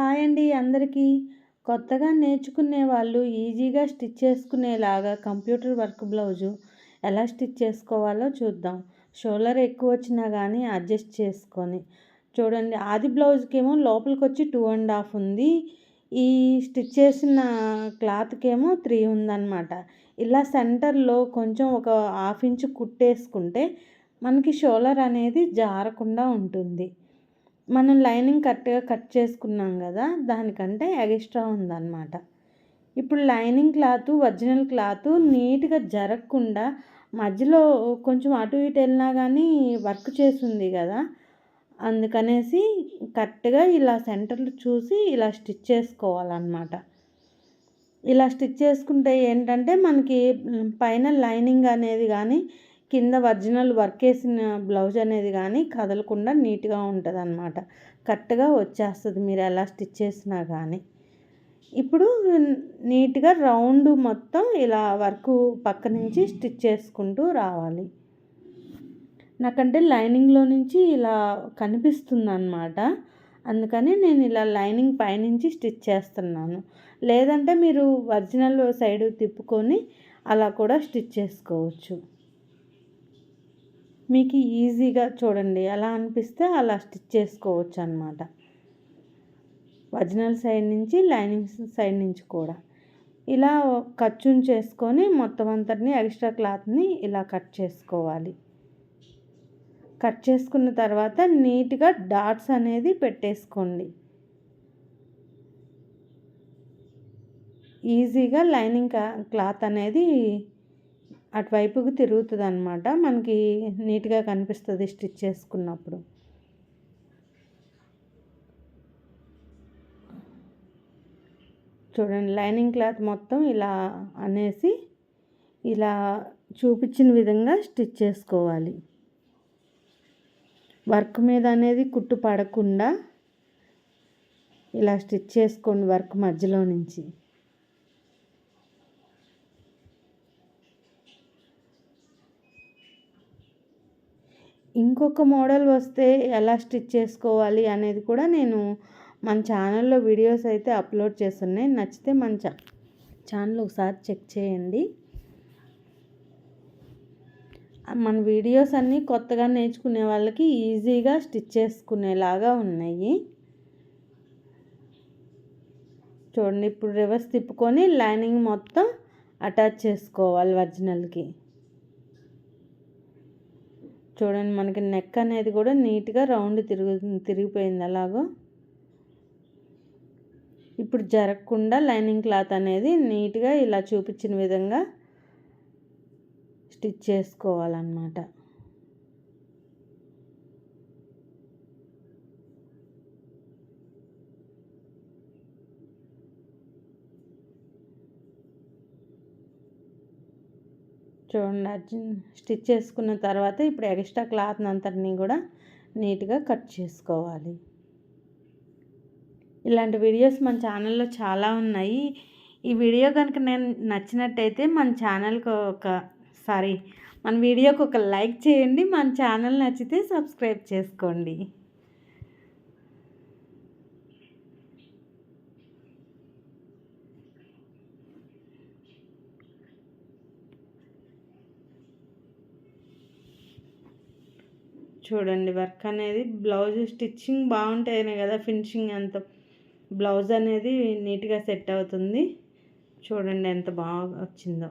Hi అండి అందరికీ. కొత్తగా నేర్చుకునే వాళ్ళు ఈజీగా స్టిచ్ చేసుకునేలాగా కంప్యూటర్ వర్క్ బ్లౌజు ఎలా స్టిచ్ చేసుకోవాలో చూద్దాం. షోల్డర్ ఎక్కువ వచ్చినా కానీ అడ్జస్ట్ చేసుకొని. చూడండి ఆది బ్లౌజ్కేమో లోపలికి వచ్చి టూ అండ్ హాఫ్ ఉంది. ఈ స్టిచ్ చేసిన క్లాత్కేమో త్రీ ఉందన్నమాట. ఇలా సెంటర్లో కొంచెం ఒక హాఫ్ ఇంచ్ కుట్టేసుకుంటే మనకి షోలర్ అనేది జారకుండా ఉంటుంది. మనం లైనింగ్ కరెక్ట్గా కట్ చేసుకున్నాం కదా దానికంటే ఎక్స్ట్రా ఉందన్నమాట. ఇప్పుడు లైనింగ్ క్లాత్ ఒరిజినల్ క్లాత్ నీట్గా జరగకుండా మధ్యలో కొంచెం అటు ఇటు వెళ్ళినా కానీ వర్క్ చేసింది కదా అందుకనేసి కరెక్ట్గా ఇలా సెంటర్లు చూసి ఇలా స్టిచ్ చేసుకోవాలన్నమాట. ఇలా స్టిచ్ చేసుకుంటే ఏంటంటే మనకి పైన లైనింగ్ అనేది కానీ కింద ఒరిజినల్ వర్క్ వేసిన బ్లౌజ్ అనేది కానీ కదలకుండా నీట్గా ఉంటుంది అనమాట కరెక్ట్గా వచ్చేస్తుంది మీరు ఎలా స్టిచ్ చేసినా కానీ. ఇప్పుడు నీట్గా రౌండ్ మొత్తం ఇలా వర్క్ పక్క నుంచి స్టిచ్ చేసుకుంటూ రావాలి. నాకంటే లైనింగ్లో నుంచి ఇలా కనిపిస్తుంది అనమాట అందుకని నేను ఇలా లైనింగ్ పైనుంచి స్టిచ్ చేస్తున్నాను. లేదంటే మీరు ఒరిజినల్ సైడ్ తిప్పుకొని అలా కూడా స్టిచ్ చేసుకోవచ్చు. మీకు ఈజీగా చూడండి. ఎలా అనిపిస్తే అలా స్టిచ్ చేసుకోవచ్చు అనమాట ఒరిజినల్ సైడ్ నుంచి లైనింగ్ సైడ్ నుంచి కూడా. ఇలా ఖర్చుని చేసుకొని మొత్తం అంతటిని ఎక్స్ట్రా క్లాత్ని ఇలా కట్ చేసుకోవాలి. కట్ చేసుకున్న తర్వాత నీట్గా డాట్స్ అనేది పెట్టేసుకోండి. ఈజీగా లైనింగ్ క్లాత్ అనేది అటువైపుకి తిరుగుతుంది అనమాట మనకి నీట్గా కనిపిస్తుంది స్టిచ్ చేసుకున్నప్పుడు. చూడండి లైనింగ్ క్లాత్ మొత్తం ఇలా అనేసి ఇలా చూపించిన విధంగా స్టిచ్ చేసుకోవాలి. వర్క్ మీద అనేది కుట్టు పడకుండా ఇలా స్టిచ్ చేసుకోండి వర్క్ మధ్యలో నుంచి. ఇంకొక మోడల్ వస్తే ఎలా స్టిచ్ చేసుకోవాలి అనేది కూడా నేను మన ఛానల్లో వీడియోస్ అయితే అప్లోడ్ చేస్తున్నాయి. నచ్చితే మన ఛానల్ ఒకసారి చెక్ చేయండి. మన వీడియోస్ అన్నీ కొత్తగా నేర్చుకునే వాళ్ళకి ఈజీగా స్టిచ్ చేసుకునేలాగా ఉన్నాయి. చూడండి ఇప్పుడు రివర్స్ తిప్పుకొని లైనింగ్ మొత్తం అటాచ్ చేసుకోవాలి ఒరిజినల్కి. చూడండి మనకి నెక్ అనేది కూడా నీట్గా రౌండ్ తిరుగు తిరిగిపోయింది అలాగో. ఇప్పుడు జరగకుండా లైనింగ్ క్లాత్ అనేది నీట్గా ఇలా చూపించిన విధంగా స్టిచ్ చేసుకోవాలన్నమాట. చూడండి స్టిచ్ చేసుకున్న తర్వాత ఇప్పుడు ఎక్స్ట్రా క్లాత్ అంతటిని కూడా నీట్గా కట్ చేసుకోవాలి. ఇలాంటి వీడియోస్ మన ఛానల్లో చాలా ఉన్నాయి. ఈ వీడియో కనుక నేను నచ్చినట్టయితే మన ఛానల్కి ఒక సారీ మన వీడియోకి ఒక లైక్ చేయండి. మన ఛానల్ నచ్చితే సబ్స్క్రైబ్ చేసుకోండి. చూడండి వర్క్ అనేది బ్లౌజ్ స్టిచ్చింగ్ బాగుంటేనే కదా ఫినిషింగ్ అంత. బ్లౌజ్ అనేది నీట్గా సెట్ అవుతుంది. చూడండి ఎంత బాగా వచ్చిందో.